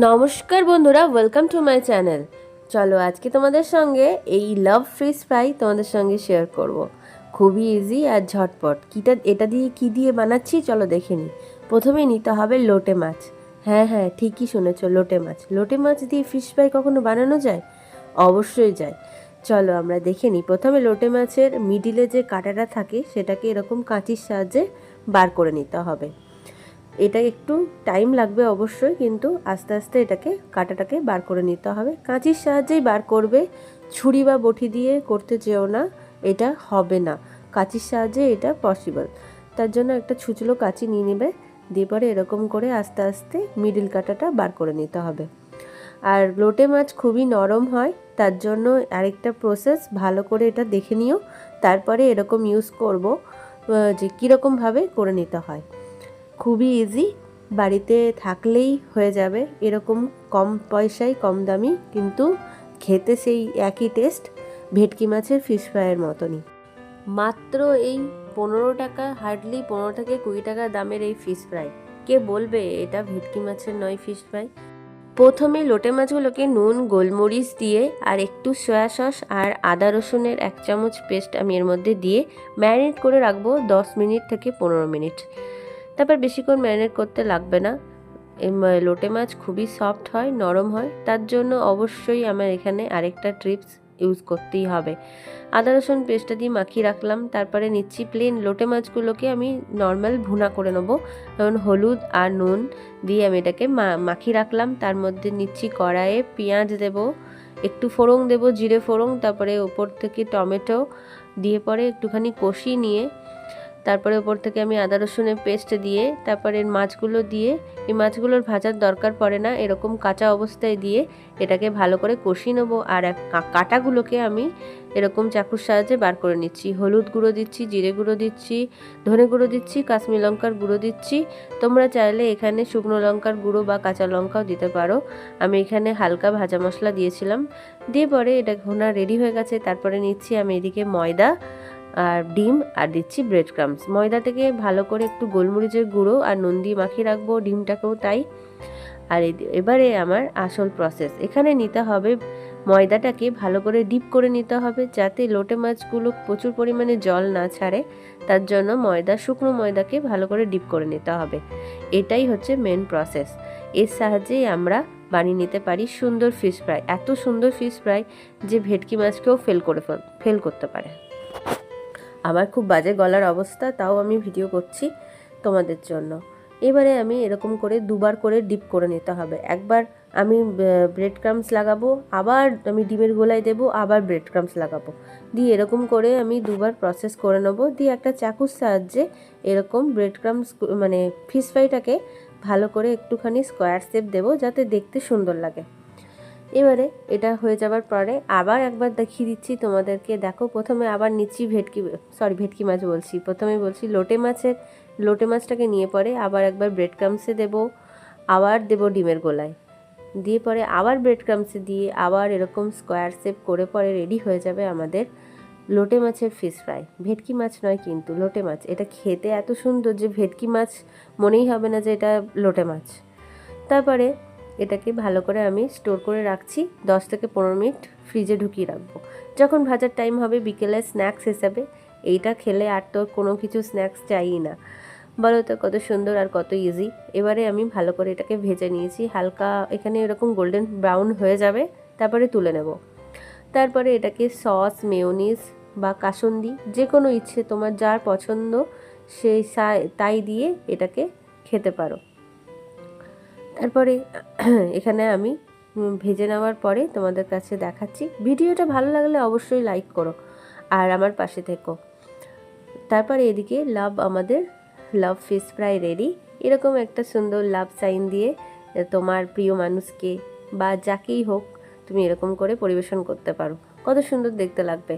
নমস্কার বন্ধুরা welcome to my channel চলো আজকে তোমাদের সঙ্গে এই লাভ ফিশ ফ্রাই তোমাদের সঙ্গে শেয়ার করব। খুবই ইজি আর ঝটপট। কিটা, এটা দিয়ে কি দিয়ে বানাচ্ছি চলো দেখে নিই প্রথমে নিতে হবে লোটে মাছ। হ্যাঁ হ্যাঁ ঠিকই শুনেছ, লোটে মাছ। লোটে মাছ দিয়ে ফিশ ফ্রাই কখনো বানানো যায়? অবশ্যই যায়। চলো আমরা দেখে নিই প্রথমে লোটে মাছের মিডিলে যে কাঁটাটা থাকে, সেটাকে এরকম কাঁচির সাহায্যে বার করে নিতে হবে। এটা একটু টাইম লাগবে অবশ্যই, কিন্তু আস্তে আস্তে এটাকে কাঁটাটাকে বার করে নিতে হবে। কাঁচির সাহায্যেই বার করবে, ছুরি বা বটি দিয়ে করতে যেও না, এটা হবে না। কাঁচির সাহায্যে এটা পসিবল তার জন্য একটা ছুচলো কাঁচি নিয়ে নেবে, দিয়ে পরে এরকম করে আস্তে আস্তে মিডিল কাঁটাটা বার করে নিতে হবে। আর লোটে মাছ খুবই নরম হয়, তার জন্য আরেকটা প্রসেস ভালো করে এটা দেখে নিও, তারপরে এরকম ইউজ করব যে কীরকমভাবে করে নিতে হয়। খুবই ইজি বাড়িতে থাকলেই হয়ে যাবে। এরকম কম পয়সায়, কম দামি, কিন্তু খেতে সেই একই টেস্ট ভেটকি মাছের ফিশ ফ্রাইয়ের মতনই। মাত্র এই পনেরো টাকা হার্ডলি পনেরো থেকে কুড়ি টাকা দামের এই ফিশ ফ্রাই কে বলবে, এটা ভেটকি মাছের নয় ফিশ ফ্রাই প্রথমে লোটে মাছগুলোকে নুন, গোলমরিচ দিয়ে, আর একটু সয়া সস আর আদা রসুনের এক চামচ পেস্ট আমি এর মধ্যে দিয়ে ম্যারিনেট করে রাখব দশ মিনিট থেকে পনেরো মিনিট। তারপর বেশিক্ষণ ম্যারিনেট করতে লাগবে না। লোটে মাছ খুবই সফট হয়, নরম হয়। তার জন্য অবশ্যই আমার এখানে আরেকটা ট্রিপস ইউজ করতেই হবে। আদা, রসুন পেস্টটা দিয়ে মাখিয়ে রাখলাম। তারপরে নিচ্ছি প্লেন লোটে মাছগুলোকে আমি নর্মাল ভুনা করে নেব। যেমন হলুদ আর নুন দিয়ে আমি এটাকে মাখিয়ে রাখলাম। তার মধ্যে নিচ্ছি কড়াইয়ে পেঁয়াজ দেব, একটু ফোড়ং দেব, জিরে ফোড়ং তারপরে ওপর থেকে টমেটো দিয়ে পরে একটুখানি কষিয়ে নিয়ে তারপরে ওপর থেকে আমি আদা রসুনের পেস্ট দিয়ে, তারপরে মাছগুলো দিয়ে, এই মাছগুলোর ভাজার দরকার পড়ে না, এরকম কাঁচা অবস্থায় দিয়ে এটাকে ভালো করে কষিয়ে নেব। আর কাঁটাগুলোকে আমি এরকম চাকুর সাহায্যে বার করে নিচ্ছি। হলুদ গুঁড়ো দিচ্ছি, জিরে গুঁড়ো দিচ্ছি, ধনে গুঁড়ো দিচ্ছি, কাশ্মীর লঙ্কার গুঁড়ো দিচ্ছি। তোমরা চাইলে এখানে শুকনো লঙ্কার গুঁড়ো বা কাঁচা লঙ্কাও দিতে পারো। আমি এখানে হালকা ভাজা মশলা দিয়েছিলাম। দিয়ে পরে এটা ঘোনা রেডি হয়ে গেছে। তারপরে নিচ্ছি আমি এদিকে ময়দা। আর ডিম আর দিচ্ছি ব্রেড ক্রামস ময়দাটাকে ভালো করে একটু গোলমরিচের গুঁড়ো আর নুন দিয়ে মাখিয়ে রাখব ডিমটাকেও তাই। আর এবারে আমার আসল প্রসেস এখানে নিতে হবে ময়দাটাকে ভালো করে ডিপ করে নিতে হবে যাতে লোটে মাছগুলো প্রচুর পরিমাণে জল না ছাড়ে। তার জন্য ময়দা, শুকনো ময়দাকে ভালো করে ডিপ করে নিতে হবে। এটাই হচ্ছে মেন প্রসেস এর সাহায্যেই আমরা বানিয়ে নিতে পারি সুন্দর ফিশ ফ্রাই এত সুন্দর ফিশ ফ্রাই যে ভেটকি মাছকেও ফেল করে ফেল করতে পারে। আমার খুব বাজে গলার অবস্থা, তাও আমি ভিডিও করছি তোমাদের জন্য। এবারে আমি এরকম করে দুবার করে ডিপ করে নিতে হবে। একবার আমি ব্রেড ক্রামস লাগাবো, আবার আমি ডিমের গোলায় দেবো, আবার ব্রেড ক্রামস লাগাবো। দিয়ে এরকম করে আমি দুবার প্রসেস করে নেব। দিয়ে একটা চাকুর সাহায্যে এরকম ব্রেড ক্রামস মানে ফিশ ফ্রাইটাকে ভালো করে একটুখানি স্কোয়ার শেপ দেবো, যাতে দেখতে সুন্দর লাগে। এবারে এটা হয়ে যাবার পরে আবার একবার দেখিয়ে দিচ্ছি তোমাদেরকে। দেখো, প্রথমে আবার নিচ্ছি ভেটকি সরি ভেটকি মাছ বলছি। প্রথমে বলছি লোটে মাছের, লোটে মাছটাকে নিয়ে পরে আবার একবার ব্রেড ক্রামসে দেবো, আবার দেবো ডিমের গোলায়। দিয়ে পরে আবার ব্রেড ক্রামসে দিয়ে আবার এরকম স্কোয়ার শেপ করে পরে রেডি হয়ে যাবে আমাদের লোটে মাছের ফিশ ফ্রাই ভেটকি মাছ নয় কিন্তু, লোটে মাছ। এটা খেতে এত সুন্দর যে ভেটকি মাছ মনেই হবে না যে এটা লোটে মাছ। তারপরে এটাকে ভালো করে আমি স্টোর করে রাখছি। দশ থেকে পনেরো মিনিট ফ্রিজে ঢুকিয়ে রাখব। যখন ভাজার টাইম হবে বিকেলে স্ন্যাক্স হিসাবে, এইটা খেলে আর তো কোনো কিছু স্ন্যাক্স চাইই না। বলো তো, কত সুন্দর আর কত ইজি এবারে আমি ভালো করে এটাকে ভেজে নিয়েছি। হালকা, এখানে এরকম গোল্ডেন ব্রাউন হয়ে যাবে, তারপরে তুলে নেব। তারপরে এটাকে সস মেয়োনিজ বা কাসন্দি যে কোনো ইচ্ছে তোমার যার পছন্দ, সেই তাই দিয়ে এটাকে খেতে পারো। তারপরে এখানে আমি ভেজে নেওয়ার পরে তোমাদের কাছে দেখাচ্ছি। ভিডিওটা ভালো লাগলে অবশ্যই লাইক করো আর আমার পাশে থেকো। তারপরে এদিকে লাভ আমাদের, লাভ ফিশ ফ্রাই রেডি এরকম একটা সুন্দর লাভ সাইন দিয়ে তোমার প্রিয় মানুষকে বা যাকেই হোক তুমি এরকম করে পরিবেশন করতে পারো। কত সুন্দর দেখতে লাগবে।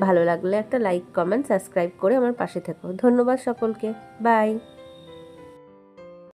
ভালো লাগলে একটা লাইক কমেন্ট সাবস্ক্রাইব করে আমার পাশে থেকো। ধন্যবাদ সকলকে। বাই